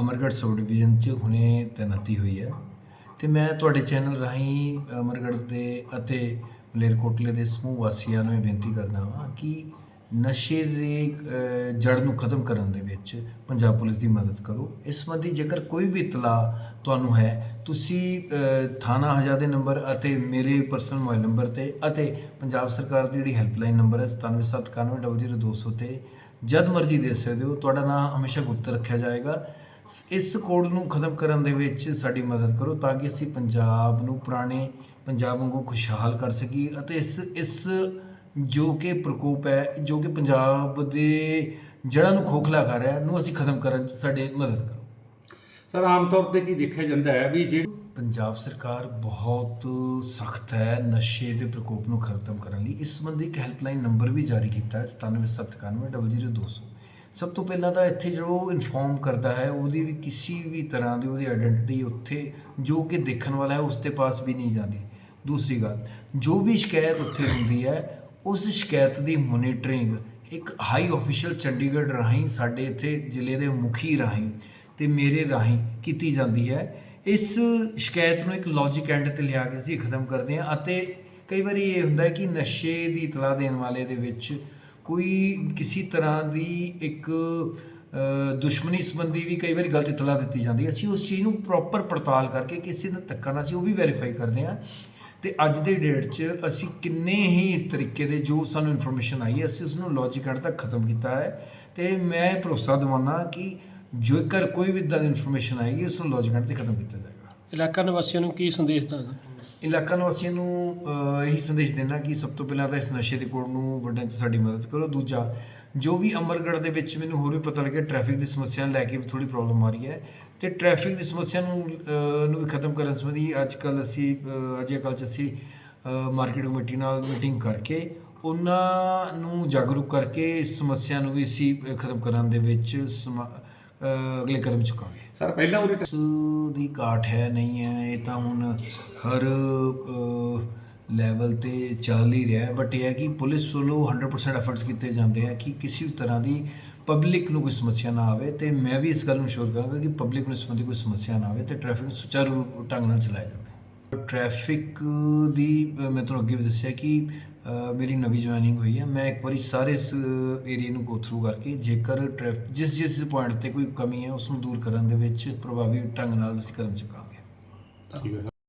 Amargarh sub division 'ਚ ਹੁਣੇ ਤੈਨਾਤੀ ਹੋਈ ਹੈ ਤੇ ਮੈਂ ਤੁਹਾਡੇ ਚੈਨਲ ਰਾਹੀਂ ਅਮਰਗੜ੍ਹ ਦੇ ਅਤੇ ਮਲੇਰਕੋਟਲੇ ਦੇ ਸਮੂਹ ਵਾਸੀਆਂ ਨੂੰ ਇਹ ਬੇਨਤੀ ਕਰਦਾ ਹਾਂ ਕਿ ਨਸ਼ੇ ਦੇ ਜੜ ਨੂੰ ਖਤਮ ਕਰਨ ਦੇ ਵਿੱਚ ਪੰਜਾਬ ਪੁਲਿਸ ਦੀ ਮਦਦ ਕਰੋ। ਇਸ ਸੰਬੰਧੀ ਜੇਕਰ ਕੋਈ ਵੀ ਇਤਲਾ ਤੁਹਾਨੂੰ ਹੈ, ਤੁਸੀਂ ਥਾਣਾ ਥਾਣਾ ਹਜਾਦੇ ਨੰਬਰ ਅਤੇ ਮੇਰੇ ਪਰਸਨਲ ਮੋਬਾਈਲ ਨੰਬਰ ਤੇ ਅਤੇ ਪੰਜਾਬ ਸਰਕਾਰ ਦੀ ਜਿਹੜੀ ਹੈਲਪਲਾਈਨ ਨੰਬਰ ਹੈ 9779000200 ਤੇ ਜਦ ਮਰਜ਼ੀ ਦੇ ਸਕਦੇ ਹੋ। ਤੁਹਾਡਾ ਨਾਮ ਹਮੇਸ਼ਾ ਗੁਪਤ ਰੱਖਿਆ ਜਾਏਗਾ। ਇਸ ਕੋਡ ਨੂੰ ਖਤਮ ਕਰਨ ਦੇ ਵਿੱਚ ਸਾਡੀ ਮਦਦ ਕਰੋ ਤਾਂ ਕਿ ਅਸੀਂ ਪੰਜਾਬ ਨੂੰ ਪੁਰਾਣੇ ਪੰਜਾਬ ਵਾਂਗੂ ਖੁਸ਼ਹਾਲ ਕਰ ਸਕੀਏ ਅਤੇ ਇਸ ਇਸ ਜੋ ਕਿ ਪ੍ਰਕੋਪ ਹੈ ਜੋ ਕਿ ਪੰਜਾਬ ਦੇ ਜੜ੍ਹਾਂ ਨੂੰ ਖੋਖਲਾ ਕਰ ਰਿਹਾ ਨੂੰ ਅਸੀਂ ਖਤਮ ਕਰਨ 'ਚ ਸਾਡੇ ਮਦਦ ਕਰੋ। ਸਰ ਆਮ ਤੌਰ ਤੇ ਕੀ ਦੇਖਿਆ ਜਾਂਦਾ ਹੈ ਵੀ ਜਿਹੜੇ ਪੰਜਾਬ ਸਰਕਾਰ ਬਹੁਤ ਸਖਤ ਹੈ ਨਸ਼ੇ ਦੇ ਪ੍ਰਕੋਪ ਨੂੰ ਖਤਮ ਕਰਨ ਲਈ। ਇਸ ਸੰਬੰਧੀ ਇੱਕ ਹੈਲਪਲਾਈਨ ਨੰਬਰ ਵੀ ਜਾਰੀ ਕੀਤਾ ਹੈ 9779000200 ਸਭ ਤੋਂ ਪਹਿਲਾਂ ਤਾਂ ਇੱਥੇ ਜੋ ਇਨਫੋਰਮ ਕਰਦਾ ਹੈ, ਉਹਦੀ ਵੀ ਕਿਸੇ ਵੀ ਤਰ੍ਹਾਂ ਦੀ ਉਹਦੀ ਆਇਡੈਂਟੀਟੀ ਉੱਥੇ ਜੋ ਕਿ ਦੇਖਣ ਵਾਲਾ ਹੈ, ਉਸ ਦੇ ਪਾਸ ਵੀ ਨਹੀਂ ਜਾਂਦੀ। ਦੂਸਰੀ ਗੱਲ, ਜੋ ਵੀ ਸ਼ਿਕਾਇਤ ਉੱਥੇ ਹੁੰਦੀ ਹੈ, ਉਸ ਸ਼ਿਕਾਇਤ ਦੀ ਮੋਨੀਟਰਿੰਗ ਇੱਕ ਹਾਈ ਅਫੀਸ਼ੀਅਲ ਚੰਡੀਗੜ੍ਹ ਰਾਹੀਂ, ਸਾਡੇ ਇੱਥੇ ਜ਼ਿਲ੍ਹੇ ਦੇ ਮੁਖੀ ਰਾਹੀਂ ਤੇ ਮੇਰੇ ਰਾਹੀਂ ਕੀਤੀ ਜਾਂਦੀ ਹੈ। ਇਸ ਸ਼ਿਕਾਇਤ ਨੂੰ ਇੱਕ ਲੌਜੀਕ ਐਂਡ ਤੇ ਲਿਆ ਕੇ ਅਸੀਂ ਖਤਮ ਕਰਦੇ ਹਾਂ ਅਤੇ ਕਈ ਵਾਰੀ ਇਹ ਹੁੰਦਾ ਕਿ ਨਸ਼ੇ ਦੀ ਇਤਲਾਹ ਦੇਣ ਵਾਲੇ ਦੇ ਵਿੱਚ ਕੋਈ ਕਿਸੇ ਤਰ੍ਹਾਂ ਦੀ ਇੱਕ ਦੁਸ਼ਮਣੀ ਸੰਬੰਧੀ ਵੀ ਕਈ ਵਾਰੀ ਗਲਤ ਇਤਲਾਹ ਦਿੱਤੀ ਜਾਂਦੀ ਹੈ। ਅਸੀਂ ਉਸ ਚੀਜ਼ ਨੂੰ ਪ੍ਰੋਪਰ ਪੜਤਾਲ ਕਰਕੇ ਕਿਸੇ ਦਾ ਧੱਕਾ ਨਾ ਸੀ, ਉਹ ਵੀ ਵੈਰੀਫਾਈ ਕਰਦੇ ਹਾਂ। ਤੇ ਅੱਜ ਦੇ ਡੇਟ 'ਚ ਅਸੀਂ ਕਿੰਨੇ ਹੀ ਇਸ ਤਰੀਕੇ ਦੇ ਜੋ ਸਾਨੂੰ ਇਨਫੋਰਮੇਸ਼ਨ ਆਈ ਹੈ, ਅਸੀਂ ਉਸ ਨੂੰ ਲੌਜੀਕ ਐਂਡ ਤੱਕ ਖਤਮ ਕੀਤਾ ਹੈ। ਤੇ ਮੈਂ ਭਰੋਸਾ ਦਿਵਾਉਣਾ ਕਿ ਜੇਕਰ ਕੋਈ ਵੀ ਇਦਾਂ ਦੀ ਇਨਫੋਰਮੇਸ਼ਨ ਆਏਗੀ ਉਸ ਨੂੰ ਲੌਜੀਕ ਤੇ ਖਤਮ ਕੀਤਾ ਜਾਏਗਾ। ਇਲਾਕਾ ਨਿਵਾਸੀਆਂ ਨੂੰ ਕੀ ਸੰਦੇਸ਼ ਦਿੰਦੇ ਇਲਾਕਾ ਨਿਵਾਸੀਆਂ ਨੂੰ ਅਹ, ਇਹੀ ਸੰਦੇਸ਼ ਦੇਣਾ ਕਿ ਸਭ ਤੋਂ ਪਹਿਲਾਂ ਤਾਂ ਇਸ ਨਸ਼ੇ ਦੇ ਕੋੜ ਨੂੰ ਵੱਢਣ 'ਚ ਸਾਡੀ ਮਦਦ ਕਰੋ। ਦੂਜਾ ਜੋ ਵੀ ਅਮਰਗੜ੍ਹ ਦੇ ਵਿੱਚ ਮੈਨੂੰ ਹੋਰ ਵੀ ਪਤਾ ਲੱਗਿਆ ਟ੍ਰੈਫਿਕ ਦੀ ਸਮੱਸਿਆ ਨੂੰ ਲੈ ਕੇ ਵੀ ਥੋੜੀ ਪ੍ਰੋਬਲਮ ਆ ਰਹੀ ਹੈ। ਤੇ ਟ੍ਰੈਫਿਕ ਦੀ ਸਮੱਸਿਆ ਨੂੰ ਅਹ, ਨੂੰ ਵੀ ਖਤਮ ਕਰਨ ਸੰਬੰਧੀ ਅੱਜ ਕੱਲ ਅਸੀਂ ਅਹ, ਅਜੇ ਕੱਲ੍ਹ 'ਚ ਅਸੀਂ ਮਾਰਕੀਟ ਕਮੇਟੀ ਨਾਲ ਮੀਟਿੰਗ ਕਰਕੇ ਉਹਨਾਂ ਨੂੰ ਜਾਗਰੂਕ ਕਰਕੇ ਇਸ ਸਮੱਸਿਆ ਨੂੰ ਵੀ ਅਸੀਂ ਖਤਮ ਕਰਨ ਦੇ ਵਿੱਚ ਸਮਾ- ਅਗਲੇ ਕਦਮ ਚੁੱਕਾਂਗੇ। ਸਰ ਪਹਿਲਾਂ ਉਹਦੇ ਉਸ ਦੀ ਘਾਟ ਹੈ ਨਹੀਂ ਹੈ ਇਹ ਤਾਂ ਹੁਣ ਹਰ ਲੈਵਲ ਤੇ ਚੱਲ ਹੀ ਰਿਹਾ ਬਟ ਇਹ ਹੈ ਕਿ ਪੁਲਿਸ ਵੱਲੋਂ 100% ਐਫਰਟਸ ਕੀਤੇ ਜਾਂਦੇ ਆ ਕਿ ਕਿਸੇ ਵੀ ਤਰ੍ਹਾਂ ਦੀ ਪਬਲਿਕ ਨੂੰ ਕੋਈ ਸਮੱਸਿਆ ਨਾ ਆਵੇ ਤੇ ਮੈਂ ਵੀ ਇਸ ਗੱਲ ਨੂੰ ਸ਼ੋਰ ਕਰਾਂਗਾ ਕਿ ਪਬਲਿਕ ਨੂੰ ਇਸ ਸੰਬੰਧੀ ਕੋਈ ਸਮੱਸਿਆ ਨਾ ਆਵੇ ਤੇ ਟ੍ਰੈਫਿਕ ਨੂੰ ਸੁਚਾਰੂ ਢੰਗ ਨਾਲ ਚਲਾਇਆ ਜਾਵੇ। ਟ੍ਰੈਫਿਕ ਦੀ ਮੈਂ ਤੁਹਾਨੂੰ ਅੱਗੇ ਵੀ ਦੱਸਿਆ ਕਿ ਮੇਰੀ ਨਵੀਂ ਜੁਆਇਨਿੰਗ ਹੋਈ ਹੈ। ਮੈਂ ਇੱਕ ਵਾਰੀ ਸਾਰੇ ਇਸ ਏਰੀਆ ਨੂੰ ਗੋ ਥਰੂ ਕਰਕੇ ਜੇਕਰ ਟ੍ਰੈਫਿਕ ਜਿਸ ਜਿਸ ਪੁਆਇੰਟ ਤੇ ਕੋਈ ਕਮੀ ਹੈ ਉਸ ਨੂੰ ਦੂਰ ਕਰਨ ਦੇ ਵਿੱਚ ਪ੍ਰਭਾਵੀ ਢੰਗ ਨਾਲ ਅਸੀਂ ਕਦਮ ਚੁੱਕਾਂਗੇ। ਠੀਕ